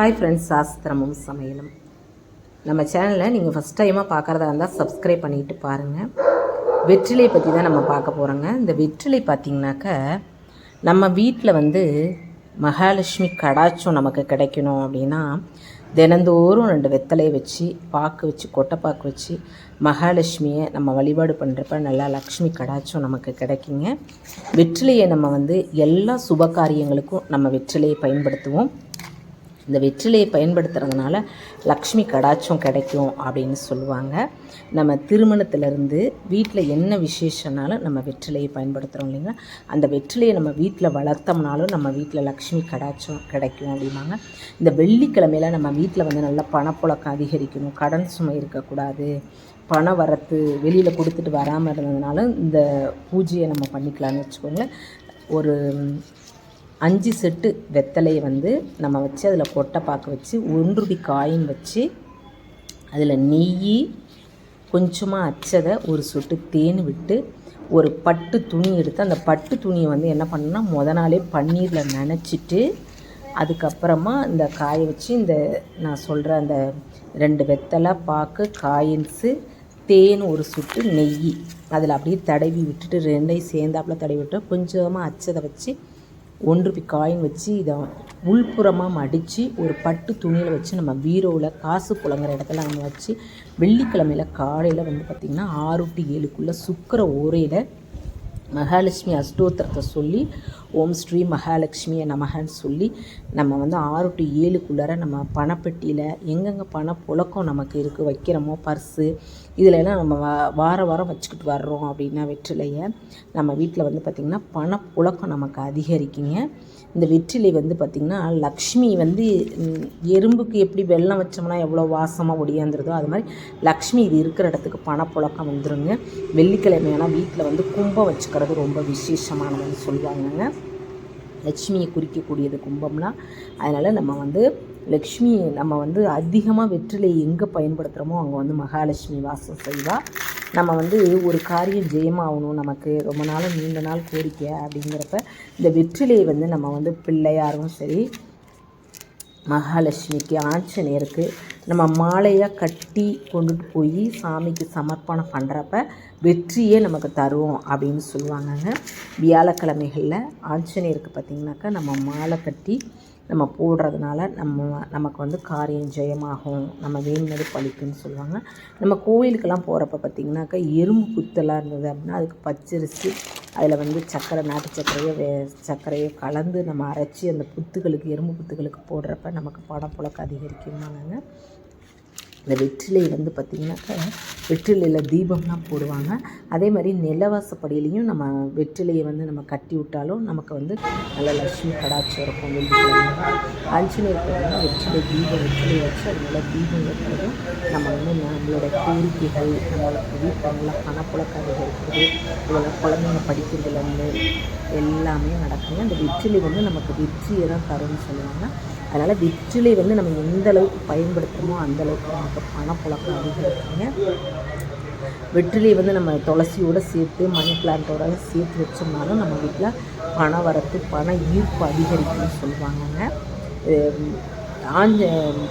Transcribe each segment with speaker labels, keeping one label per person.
Speaker 1: Hi friends சாஸ்திரமும் சமையலும். நம்ம சேனலை நீங்கள் ஃபஸ்ட் டைமாக பார்க்குறதா இருந்தால் சப்ஸ்கிரைப் பண்ணிட்டு பாருங்கள் வெற்றிலை பற்றி தான் நம்ம பார்க்க போகிறோங்க இந்த வெற்றிலை பார்த்திங்கனாக்க நம்ம வீட்டில் வந்து மகாலட்சுமி கடாச்சம் நமக்கு கிடைக்கணும் அப்படின்னா தினந்தோறும் ரெண்டு வெத்தலையை வச்சு பாக்கு வச்சு கொட்டைப்பாக்கு வச்சு மகாலட்சுமியை நம்ம வழிபாடு பண்ணுறப்ப நல்லா லக்ஷ்மி கடாச்சம் நமக்கு கிடைக்குங்க. வெற்றிலையை நம்ம வந்து எல்லா சுப காரியங்களுக்கும் நம்ம வெற்றிலையை பயன்படுத்துவோம். இந்த வெற்றிலையை பயன்படுத்துறதுனால லக்ஷ்மி கடாச்சம் கிடைக்கும் அப்படின்னு சொல்லுவாங்க. நம்ம திருமணத்திலேருந்து வீட்டில் என்ன விசேஷனாலும் நம்ம வெற்றிலையை பயன்படுத்துகிறோம் இல்லைங்களா? அந்த வெற்றிலையை நம்ம வீட்டில் வளர்த்தோம்னாலும் நம்ம வீட்டில் லக்ஷ்மி கடாச்சம் கிடைக்கும் அப்படிம்பாங்க. இந்த வெள்ளிக்கிழமையில் நம்ம வீட்டில் வந்து நல்லா பணப்புழக்கம் அதிகரிக்கணும் கடன் சுமை இருக்கக்கூடாது பண வரத்து வெளியில் கொடுத்துட்டு வராமல் இருந்ததுனால இந்த பூஜையை நம்ம பண்ணிக்கலாம்னு வச்சுக்கோங்களேன். ஒரு அஞ்சு செட்டு வெத்தலையை வந்து நம்ம வச்சு அதில் கொட்டை பார்க்க வச்சு ஒன்றுபி காயின் வச்சு அதில் நெய் கொஞ்சமாக அச்சதை ஒரு சொட்டு தேன் விட்டு ஒரு பட்டு துணி எடுத்து அந்த பட்டு துணியை வந்து என்ன பண்ணணும்னா முத நாளே பன்னீரில் நனைச்சிட்டு அதுக்கப்புறமா இந்த காய வச்சு இந்த நான் சொல்கிற அந்த ரெண்டு வெத்தலை பாக்கு காயின்ஸு தேன் ஒரு சுட்டு நெய். அதில் அப்படியே தடவி விட்டுட்டு ரெண்டையும் சேர்ந்தாப்புல தடவி விட்டு கொஞ்சமாக அச்சதை வச்சு ஒன்று பி காயின் வச்சு இதை உள்புறமாக மடித்து ஒரு பட்டு துணியில் வச்சு நம்ம பீரோவில் காசு புழங்குற இடத்துல நம்ம வச்சு வெள்ளிக்கிழமையில் காலையில் வந்து பார்த்திங்கன்னா ஆறு டு ஏழுக்குள்ளே சுக்கர ஓரையில் மகாலட்சுமி அஷ்டோத்திரத்தை சொல்லி ஓம் ஸ்ரீ மகாலட்சுமியை நமகன்னு சொல்லி நம்ம வந்து ஆறு டு ஏழுக்குள்ளார நம்ம பணப்பெட்டியில் எங்கெங்கே பண புழக்கம் நமக்கு இருக்குது வைக்கிறோமோ பர்ஸு இதிலெல்லாம் நம்ம வா வார வாரம் வச்சுக்கிட்டு வர்றோம் அப்படின்னா வெற்றிலையை நம்ம வீட்டில் வந்து பார்த்திங்கன்னா பணப்புழக்கம் நமக்கு அதிகரிக்குங்க. இந்த வெற்றிலை வந்து பார்த்திங்கன்னா லக்ஷ்மி வந்து எறும்புக்கு எப்படி வெள்ளம் வச்சோம்னா எவ்வளோ வாசமாக ஒடியாந்துருதோ அது மாதிரி லக்ஷ்மி இது இருக்கிற இடத்துக்கு பணப்புழக்கம் வந்துருங்க. வெள்ளிக்கிழமையான வீட்டில் வந்து கும்பம் பார்க்குறது ரொம்ப விசேஷமானதுன்னு சொல்லுவாங்கங்க. லக்ஷ்மியை குறிக்கக்கூடியது கும்பம்லாம் அதனால் நம்ம வந்து லக்ஷ்மி நம்ம வந்து அதிகமாக வெற்றிலை எங்கே பயன்படுத்துகிறோமோ அங்கே வந்து மகாலட்சுமி வாசம் செய்வாள் நம்ம வந்து ஒரு காரியம் ஜெயமாகணும் நமக்கு ரொம்ப நாளும் நீண்ட நாள் கோரிக்கை அப்படிங்கிறப்ப இந்த வெற்றிலையை வந்து நம்ம வந்து பிள்ளையாரும் சரி மகாலட்சுமிக்கு ஆஞ்சநேயருக்கு நம்ம மாலையாக கட்டி கொண்டுட்டு போய் சாமிக்கு சமர்ப்பணம் பண்ணுறப்ப வெற்றியே நமக்கு தரும் அப்படின்னு சொல்லுவாங்கங்க. வியாழக்கிழமைகளில் ஆஞ்சநேயருக்கு பார்த்திங்கனாக்கா நம்ம மாலை கட்டி நம்ம போடுறதுனால நம்ம நமக்கு வந்து காரியம் ஜெயமாகும். நம்ம வேணுனது பழிக்குன்னு சொல்லுவாங்க. நம்ம கோயிலுக்கெல்லாம் போகிறப்ப பார்த்திங்கனாக்கா எறும்பு புத்தெல்லாம் இருந்தது அப்படின்னா அதுக்கு பச்சரிசி அதில் வந்து சர்க்கரை நாட்டு சர்க்கரையோ வே சர்க்கரையோ கலந்து நம்ம அரைச்சி அந்த புத்துகளுக்கு எறும்பு புத்துகளுக்கு போடுறப்ப நமக்கு பணப்புழக்கம் அதிகரிக்குமாங்க இந்த வெற்றிலை வந்து பார்த்திங்கனாக்கா வெற்றிலையில் தீபம்லாம் போடுவாங்க. அதே மாதிரி நிலவாசப்படியிலையும் நம்ம வெற்றிலையை வந்து நம்ம கட்டி விட்டாலும் நமக்கு வந்து நல்ல லட்சுமி கடாட்சம் இருக்கும். வெள்ளிக்கிழமை வந்து வெற்றிலை தீபம் வெற்றிலை வச்சு அது நல்லா தீபம் வைக்கிறதும் நம்ம வந்து நம்மளோட கோரிக்கைகள் நம்மளுக்கு வீட்டில் நல்லா பணப்புழக்கம் அதிகரிக்கிறது இதெல்லாம் குழந்தைங்க படிக்கிறதுலேருந்து எல்லாமே நடக்குங்க. அந்த வெற்றிலை வந்து நமக்கு வெற்றியை தான் தரும்னு சொல்லுவாங்க. அதனால் வெற்றிலை வந்து நம்ம எந்த அளவுக்கு பயன்படுத்துகிறோமோ அந்த அளவுக்கு நமக்கு பணப்புழக்கம் அதிகரிக்குங்க. வெற்றிலையை வந்து நம்ம துளசியோடு சேர்த்து மணி பிளான்ட்டோட சேர்த்து வச்சோம்னாலும் நம்ம வீட்டில் பண வரத்து பண ஈர்ப்பு அதிகரிக்கும்னு சொல்லுவாங்கங்க. ஆஞ்ச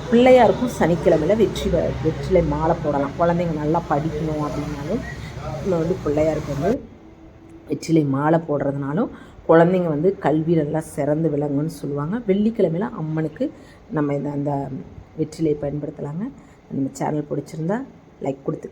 Speaker 1: பிள்ளையாருக்கும் சனிக்கிழமையில் வெற்றி வெற்றிலை மாலை போடலாம். குழந்தைங்க நல்லா படிக்கணும் அப்படின்னாலும் நம்ம வந்து பிள்ளையாருக்கு வந்து வெற்றிலை மாலை போடுறதுனாலும் குழந்தைங்க வந்து கல்வி நல்லா சிறந்து விளங்குன்னு சொல்லுவாங்க. வெள்ளிக்கிழமையில் அம்மனுக்கு நம்ம இந்த அந்த வெற்றிலை பயன்படுத்தலாங்க. நம்ம சேனல் பிடிச்சிருந்தா லைக் கொடுத்து